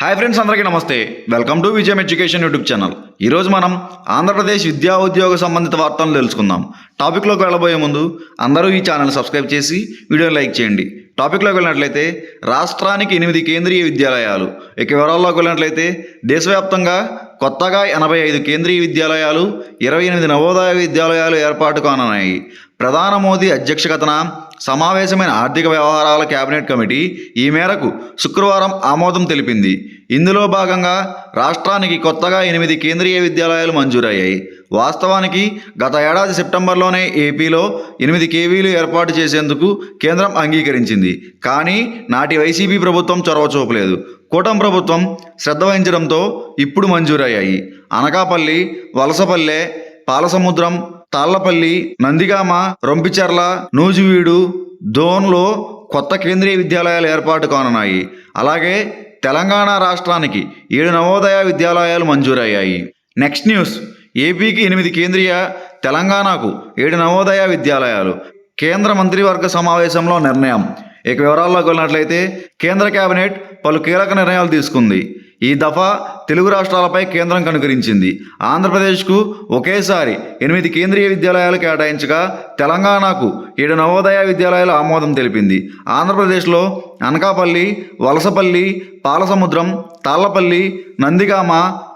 Hi friends అందరికీ నమస్తే. Welcome to Vijayam education YouTube channel. ఈరోజు మనం ఆంధ్రప్రదేశ్ విద్యా ఉద్యోగ సంబంధిత వార్తలను తెలుసుకుందాం. టాపిక్లోకి వెళ్ళబోయే ముందు అందరూ ఈ ఛానల్ సబ్స్క్రైబ్ చేసి వీడియోని లైక్ చేయండి. టాపిక్లోకి వెళ్ళినట్లయితే రాష్ట్రానికి ఎనిమిది కేంద్రీయ విద్యాలయాలు. ఇక వివరాల్లోకి వెళ్ళినట్లయితే దేశవ్యాప్తంగా కొత్తగా ఎనభై ఐదు కేంద్రీయ విద్యాలయాలు ఇరవై ఎనిమిది నవోదయ విద్యాలయాలు ఏర్పాటు కానున్నాయి. ప్రధాన మోదీ అధ్యక్షతన సమావేశమైన ఆర్థిక వ్యవహారాల కేబినెట్ కమిటీ ఈ మేరకు శుక్రవారం ఆమోదం తెలిపింది. ఇందులో భాగంగా రాష్ట్రానికి కొత్తగా ఎనిమిది కేంద్రీయ విద్యాలయాలు మంజూరయ్యాయి. వాస్తవానికి గత ఏడాది సెప్టెంబర్లోనే ఏపీలో ఎనిమిది కేవీలు ఏర్పాటు చేసేందుకు కేంద్రం అంగీకరించింది. కానీ నాటి వైసీపీ ప్రభుత్వం చొరవ చూపలేదు. కూటమి ప్రభుత్వం శ్రద్ధ వహించడంతో ఇప్పుడు మంజూరయ్యాయి. అనకాపల్లి వలసపల్లె పాలసముద్రం తాళ్ళపల్లి నందిగామ రొంపిచెర్ల నూజివీడు దోన్లో కొత్త కేంద్రీయ విద్యాలయాలు ఏర్పాటు కానున్నాయి. అలాగే తెలంగాణ రాష్ట్రానికి ఏడు నవోదయ విద్యాలయాలు మంజూరయ్యాయి. Next news. ఏపీకి ఎనిమిది కేంద్రీయ తెలంగాణకు ఏడు నవోదయ విద్యాలయాలు. కేంద్ర మంత్రివర్గ సమావేశంలో నిర్ణయం. ఇక వివరాల్లోకి వెళ్ళినట్లయితే కేంద్ర కేబినెట్ పలు కీలక నిర్ణయాలు తీసుకుంది. ఈ దఫా తెలుగు రాష్ట్రాలపై కేంద్రం కనుకరించింది. ఆంధ్రప్రదేశ్కు ఒకేసారి ఎనిమిది కేంద్రీయ విద్యాలయాలు కేటాయించగా తెలంగాణకు ఏడు నవోదయ విద్యాలయాల ఆమోదం తెలిపింది. ఆంధ్రప్రదేశ్లో అనకాపల్లి వలసపల్లి పాలసముద్రం తాళ్ళపల్లి నందిగామ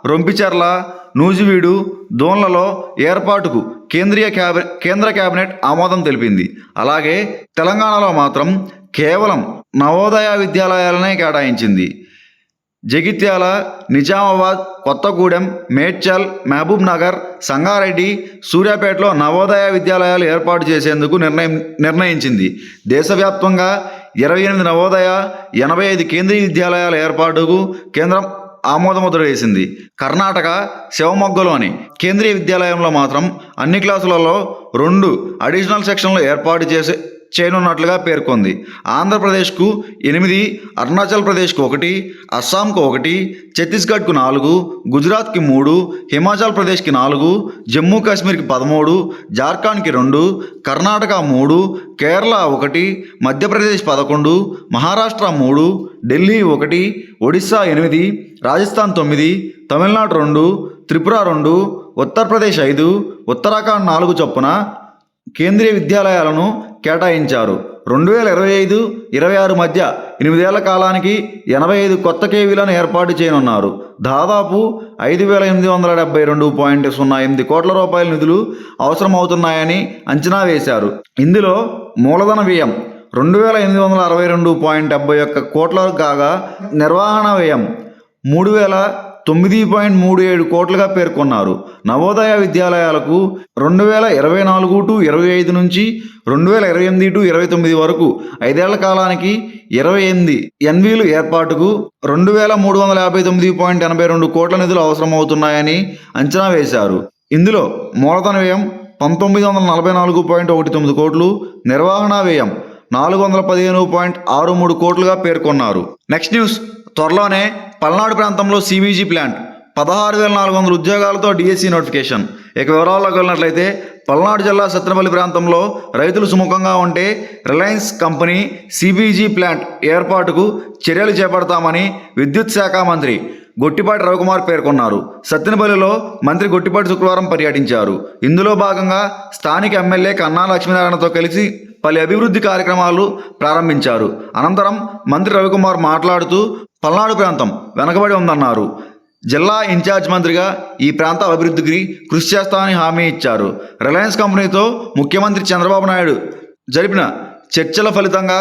రొంపిచెర్ల నూజివీడు దోన్లలో ఏర్పాటుకు కేంద్రీయ క్యాబి కేంద్ర కేబినెట్ ఆమోదం తెలిపింది. అలాగే తెలంగాణలో మాత్రం కేవలం నవోదయ విద్యాలయాలనే కేటాయించింది. జగిత్యాల నిజామాబాద్ కొత్తగూడెం మేడ్చల్ మహబూబ్ నగర్ సంగారెడ్డి సూర్యాపేటలో నవోదయ విద్యాలయాలు ఏర్పాటు చేసేందుకు నిర్ణయం నిర్ణయించింది. దేశవ్యాప్తంగా ఇరవై ఎనిమిది నవోదయ ఎనభై ఐదు కేంద్రీయ విద్యాలయాల ఏర్పాటుకు కేంద్రం ఆమోదముద్ర వేసింది కర్ణాటక శివమొగ్గలోని కేంద్రీయ విద్యాలయంలో మాత్రం అన్ని క్లాసులలో రెండు అడిషనల్ సెక్షన్లు ఏర్పాటు చేసే చేయనున్నట్లుగా పేర్కొంది. ఆంధ్రప్రదేశ్కు ఎనిమిది అరుణాచల్ ప్రదేశ్కు ఒకటి అస్సాంకు ఒకటి ఛత్తీస్గఢ్కు నాలుగు గుజరాత్కి మూడు హిమాచల్ ప్రదేశ్కి నాలుగు జమ్మూ కాశ్మీర్కి పదమూడు జార్ఖండ్కి రెండు కర్ణాటక మూడు కేరళ ఒకటి మధ్యప్రదేశ్ పదకొండు మహారాష్ట్ర మూడు ఢిల్లీ ఒకటి ఒడిశా ఎనిమిది రాజస్థాన్ తొమ్మిది తమిళనాడు రెండు త్రిపుర రెండు ఉత్తరప్రదేశ్ ఐదు ఉత్తరాఖండ్ నాలుగు చొప్పున కేంద్రీయ విద్యాలయాలను కేటాయించారు. రెండు వేల ఇరవై ఐదు ఇరవై ఆరు మధ్య ఎనిమిదేళ్ళ కాలానికి ఎనభై ఐదు కొత్త కేవీలను ఏర్పాటు చేయనున్నారు. దాదాపు ఐదు వేల ఎనిమిది వందల డెబ్బై రెండు పాయింట్ సున్నా ఎనిమిది కోట్ల రూపాయల నిధులు అవసరమవుతున్నాయని అంచనా వేశారు. ఇందులో మూలధన వ్యయం రెండు వేల ఎనిమిది వందల అరవై రెండు పాయింట్ డెబ్బై ఒక్క కోట్ల కాగా నిర్వహణ వ్యయం మూడు వేల తొమ్మిది పాయింట్ మూడు ఏడు కోట్లుగా పేర్కొన్నారు. నవోదయ విద్యాలయాలకు రెండు వేల ఇరవై నాలుగు టు ఇరవై ఐదు నుంచి రెండు వేల ఇరవై ఎనిమిది టు ఇరవై తొమ్మిది వరకు ఐదేళ్ళ కాలానికి ఇరవై ఎనిమిది ఎన్వీలు ఏర్పాటుకు రెండు వేల మూడు వందల యాభై తొమ్మిది పాయింట్ ఎనభై రెండు కోట్ల నిధులు అవసరమవుతున్నాయని అంచనా వేశారు. ఇందులో మూలధన వ్యయం పంతొమ్మిది వందల నలభై నాలుగు పాయింట్ ఒకటి తొమ్మిది కోట్లు నిర్వహణ వ్యయం నాలుగు వందల పదిహేను పాయింట్ ఆరు మూడు కోట్లుగా పేర్కొన్నారు. Next news. త్వరలోనే పల్నాడు ప్రాంతంలో సిబీజీ ప్లాంట్ పదహారు వేల నాలుగు వందల ఉద్యోగాలతో డిఎస్సి నోటిఫికేషన్ ఇక వివరాల్లోకి వెళ్ళినట్లయితే పల్నాడు జిల్లా సత్తెనపల్లి ప్రాంతంలో రైతులు సుముఖంగా ఉంటే రిలయన్స్ కంపెనీ సిబీజీ ప్లాంట్ ఏర్పాటుకు చర్యలు చేపడతామని విద్యుత్ శాఖ మంత్రి గొట్టిపాటి రవికుమార్ పేర్కొన్నారు. సత్తెనపల్లిలో మంత్రి గొట్టిపాటి శుక్రవారం పర్యటించారు. ఇందులో భాగంగా స్థానిక ఎమ్మెల్యే కన్నా లక్ష్మీనారాయణతో కలిసి పలు అభివృద్ధి కార్యక్రమాలు ప్రారంభించారు. అనంతరం మంత్రి రవికుమార్ మాట్లాడుతూ పల్నాడు ప్రాంతం వెనకబడి ఉందన్నారు. జిల్లా ఇన్ఛార్జ్ మంత్రిగా ఈ ప్రాంత అభివృద్ధికి కృషి చేస్తామని హామీ ఇచ్చారు. రిలయన్స్ కంపెనీతో ముఖ్యమంత్రి చంద్రబాబు నాయుడు జరిపిన చర్చల ఫలితంగా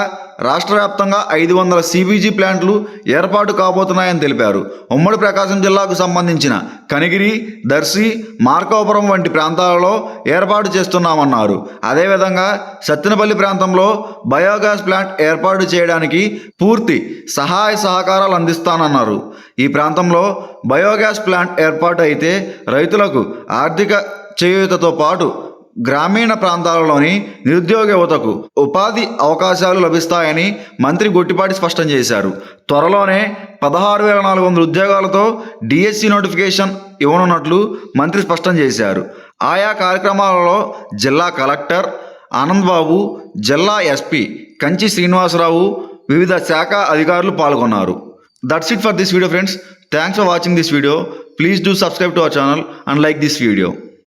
రాష్ట్ర వ్యాప్తంగా ఐదు వందల సిబీజీ ప్లాంట్లు ఏర్పాటు కాబోతున్నాయని తెలిపారు. ఉమ్మడి ప్రకాశం జిల్లాకు సంబంధించిన కనిగిరి దర్శి మార్కాపురం వంటి ప్రాంతాలలో ఏర్పాటు చేస్తున్నామన్నారు. అదేవిధంగా సత్తెనపల్లి ప్రాంతంలో బయోగ్యాస్ ప్లాంట్ ఏర్పాటు చేయడానికి పూర్తి సహాయ సహకారాలు అందిస్తానన్నారు. ఈ ప్రాంతంలో బయోగ్యాస్ ప్లాంట్ ఏర్పాటు అయితే రైతులకు ఆర్థిక చేయూతతో పాటు గ్రామీణ ప్రాంతాలలోని నిరుద్యోగ యువతకు ఉపాధి అవకాశాలు లభిస్తాయని మంత్రి గొట్టిపాటి స్పష్టం చేశారు. త్వరలోనే పదహారు వేల నాలుగు వందల ఉద్యోగాలతో డిఎస్సి నోటిఫికేషన్ ఇవ్వనున్నట్లు మంత్రి స్పష్టం చేశారు. ఆయా కార్యక్రమాలలో జిల్లా కలెక్టర్ ఆనంద్ బాబు జిల్లా ఎస్పీ కంచి శ్రీనివాసరావు వివిధ శాఖ అధికారులు పాల్గొన్నారు. That's it for this video friends thanks for watching this video please do subscribe to our channel and like this video